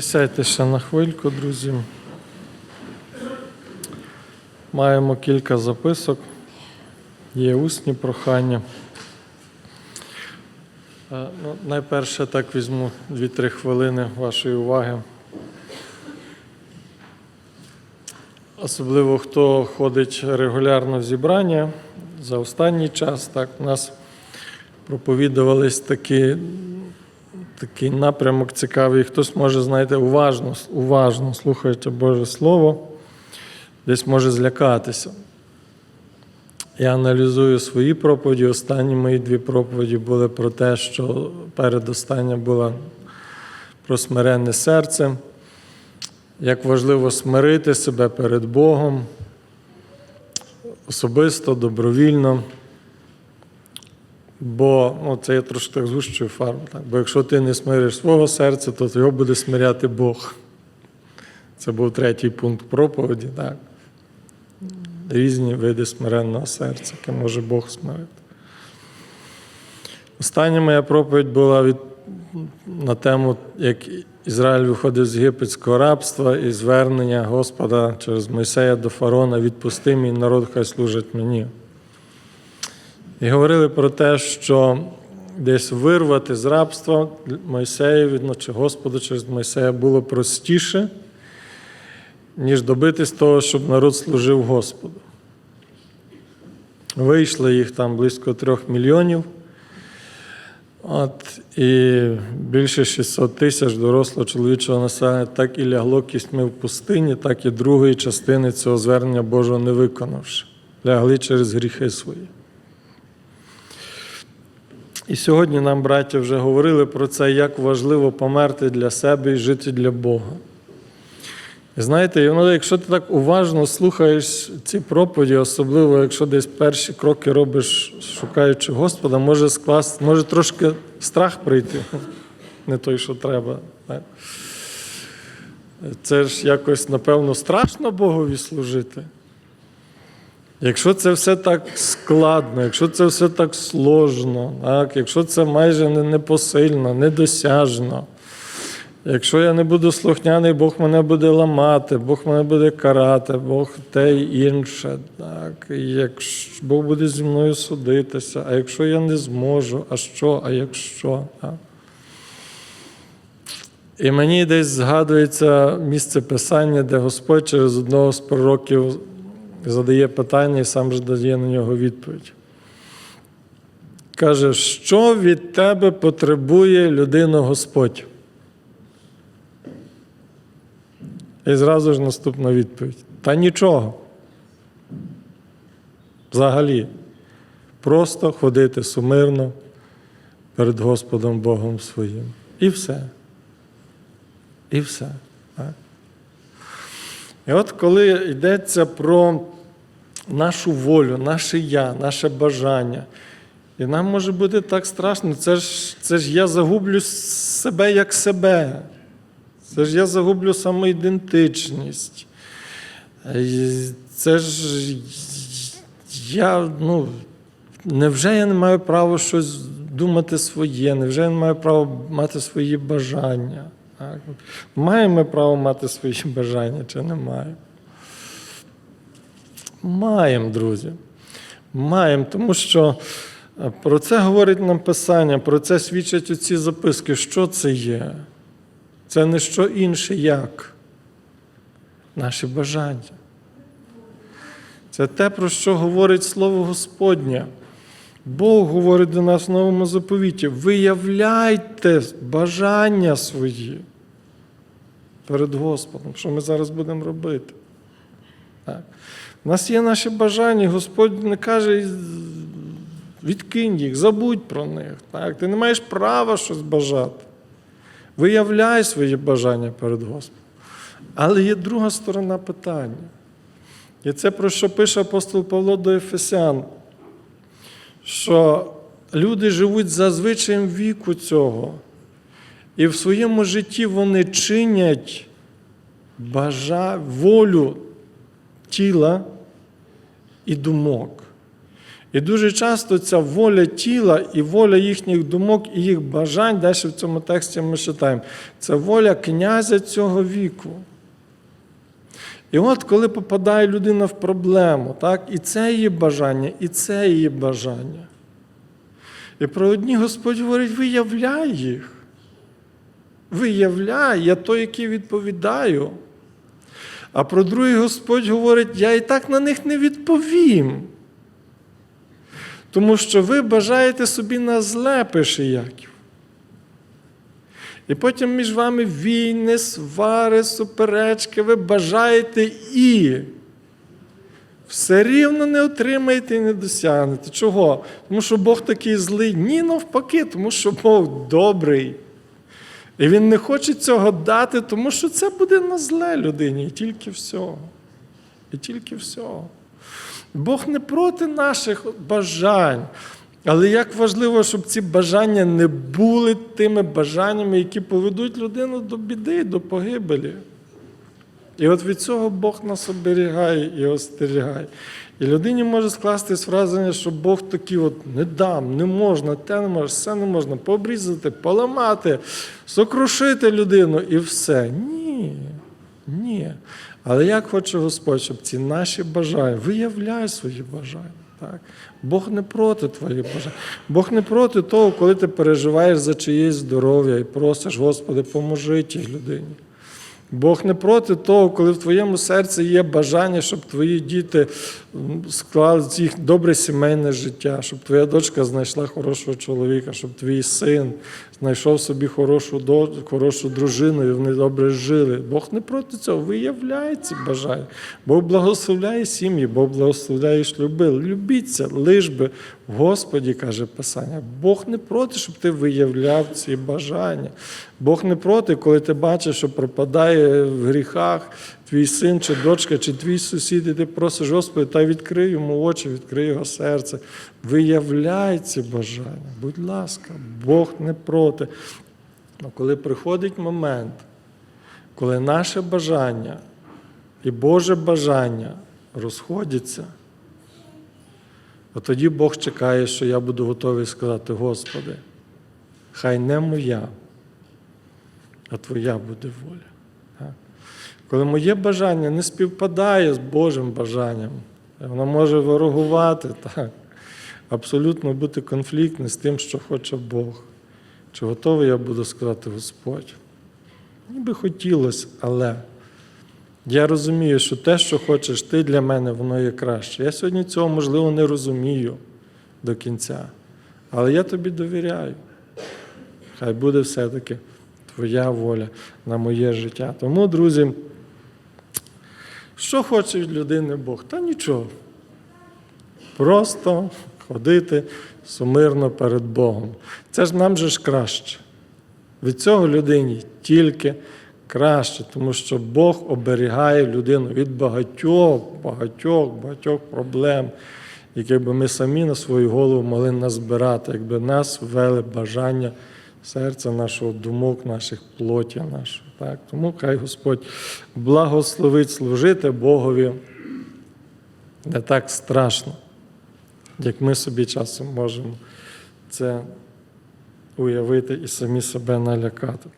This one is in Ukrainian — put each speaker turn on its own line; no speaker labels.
Присядьте ще на хвильку, друзі. Маємо кілька записок, є усні прохання. Е, Ну, найперше так візьму 2-3 хвилини вашої уваги. Особливо хто ходить регулярно в зібрання за останній час, так у нас проповідувались такі такий напрямок цікавий. Хтось може, знаєте, уважно, уважно слухаючи Боже Слово, десь може злякатися. Я аналізую свої проповіді. Останні мої дві проповіді були про те, що передостання була про смиренне серце, як важливо смирити себе перед Богом особисто, добровільно. Бо ну, це я трошки так згущую фарбу. Так? Бо якщо ти не смириш свого серця, то його буде смиряти Бог. Це був третій пункт проповіді. Так? Різні види смиренного серця, яке може Бог смирити. Остання моя проповідь була від, на тему, як Ізраїль виходив з єгипетського рабства і звернення Господа через Мойсея до фарона відпусти мій народ, хай служить мені. І говорили про те, що десь вирвати з рабства Мойсеєві, ну, чи Господу через Мойсея було простіше, ніж добитись того, щоб народ служив Господу. Вийшло їх там близько трьох мільйонів. От, і більше 600 тисяч дорослого чоловічого населення так і лягло кістьми в пустині, так і другої частини цього звернення Божого не виконавши. Лягли через гріхи свої. І сьогодні нам, браття, вже говорили про це, як важливо померти для себе і жити для Бога. Знаєте, якщо ти так уважно слухаєш ці проповіді, особливо якщо десь перші кроки робиш, шукаючи Господа, може скласти, може трошки страх прийти, не той, що треба. Це ж якось, напевно, страшно Богові служити. Якщо це все так складно, якщо це все так сложно, так? якщо це майже непосильно, недосяжно, якщо я не буду слухняний, Бог мене буде ламати, Бог мене буде карати, Бог те й інше. Так? Якщо Бог буде зі мною судитися, а якщо я не зможу, а що, а якщо? Так? І мені десь згадується місце писання, де Господь через одного з пророків задає питання і сам же дає на нього відповідь. Каже, що від тебе потребує людина Господь? І зразу ж наступна відповідь. Та нічого. Взагалі. Просто ходити сумирно перед Господом Богом своїм. І все. І все. І от коли йдеться про нашу волю, наше я, наше бажання, і нам може бути так страшно, це ж, це ж я загублю себе як себе. Це ж я загублю самоідентичність. Це ж я, ну, невже я не маю права щось думати своє, невже я не маю права мати свої бажання? Так? Маємо ми право мати свої бажання чи не маємо? Маємо, друзі. Маємо, тому що е, про це говорить нам Писання, про це свідчать оці записки. Що це є? Це не що інше, як наші бажання. Це те, про що говорить Слово Господнє. Бог говорить до нас в новому заповіті: виявляйте бажання свої перед Господом, що ми зараз будемо робити. Так. У нас є наші бажання, Господь не каже, відкинь їх, забудь про них. Так. Ти не маєш права щось бажати. Виявляй свої бажання перед Господом. Але є друга сторона питання. І це про що пише апостол Павло до Ефесян, що люди живуть за звичаєм віку цього, і в своєму житті вони чинять бажа... волю тіла і думок. І дуже часто ця воля тіла і воля їхніх думок і їх бажань, далі в цьому тексті ми читаємо, це воля князя цього віку. І от коли попадає людина в проблему, так, і це її бажання, і це її бажання. І про одні Господь говорить, виявляй їх. Виявляй, я той, який відповідаю. А про другий Господь говорить, я і так на них не відповім. Тому що ви бажаєте собі на зле, пише Яків. І потім між вами війни, свари, суперечки, ви бажаєте і все рівно не отримаєте і не досягнете. Чого? Тому що Бог такий злий. Ні, навпаки, тому що Бог добрий. І Він не хоче цього дати, тому що це буде на зле людині, і тільки всього. І тільки всього. Бог не проти наших бажань. Але як важливо, щоб ці бажання не були тими бажаннями, які поведуть людину до біди, до погибелі. І от від цього Бог нас оберігає і остерігає. І людині може скластись враження, що Бог такий от не дам, не можна, те не можна, все не можна, пообрізати, поламати, сокрушити людину і все. Ні. Ні. Але як хоче Господь, щоб ці наші бажання, виявляй свої бажання. Так? Бог не проти твоїх бажань. Бог не проти того, коли ти переживаєш за чиєсь здоров'я і просиш, Господи, поможи тій людині. Бог не проти того, коли в твоєму серці є бажання, щоб твої діти склали їх добре сімейне життя, щоб твоя дочка знайшла хорошого чоловіка, щоб твій син знайшов собі хорошу, хорошу дружину, і вони добре жили. Бог не проти цього, виявляє ці бажання. Бог благословляє сім'ї, Бог благословляє шлюби. Любіться, лиш би Господі, каже Писання. Бог не проти, щоб ти виявляв ці бажання. Бог не проти, коли ти бачиш, що пропадає в гріхах твій син чи дочка, чи твій сусід, і ти просиш, Господи, та відкрий йому очі, відкрий його серце. Виявляй ці бажання. Будь ласка, Бог не проти. Але коли приходить момент, коли наше бажання і Боже бажання розходяться, от тоді Бог чекає, що я буду готовий сказати, Господи, хай не моя, а Твоя буде воля. Коли моє бажання не співпадає з Божим бажанням, воно може ворогувати, так, абсолютно бути конфліктне з тим, що хоче Бог. Чи готовий я буду сказати Господь? Мені би хотілося, але я розумію, що те, що хочеш ти для мене, воно є краще. Я сьогодні цього, можливо, не розумію до кінця, але я тобі довіряю. Хай буде все-таки твоя воля на моє життя. Тому, друзі, що хоче від людини Бог? Та нічого. Просто ходити сумирно перед Богом. Це ж нам же ж краще. Від цього людині тільки краще, тому що Бог оберігає людину від багатьох, багатьох, багатьох проблем, які би ми самі на свою голову могли назбирати, якби нас ввели бажання серця нашого, думок, наших плоті нашого. Так? Тому хай Господь благословить служити Богові не так страшно, як ми собі часом можемо це уявити і самі себе налякати.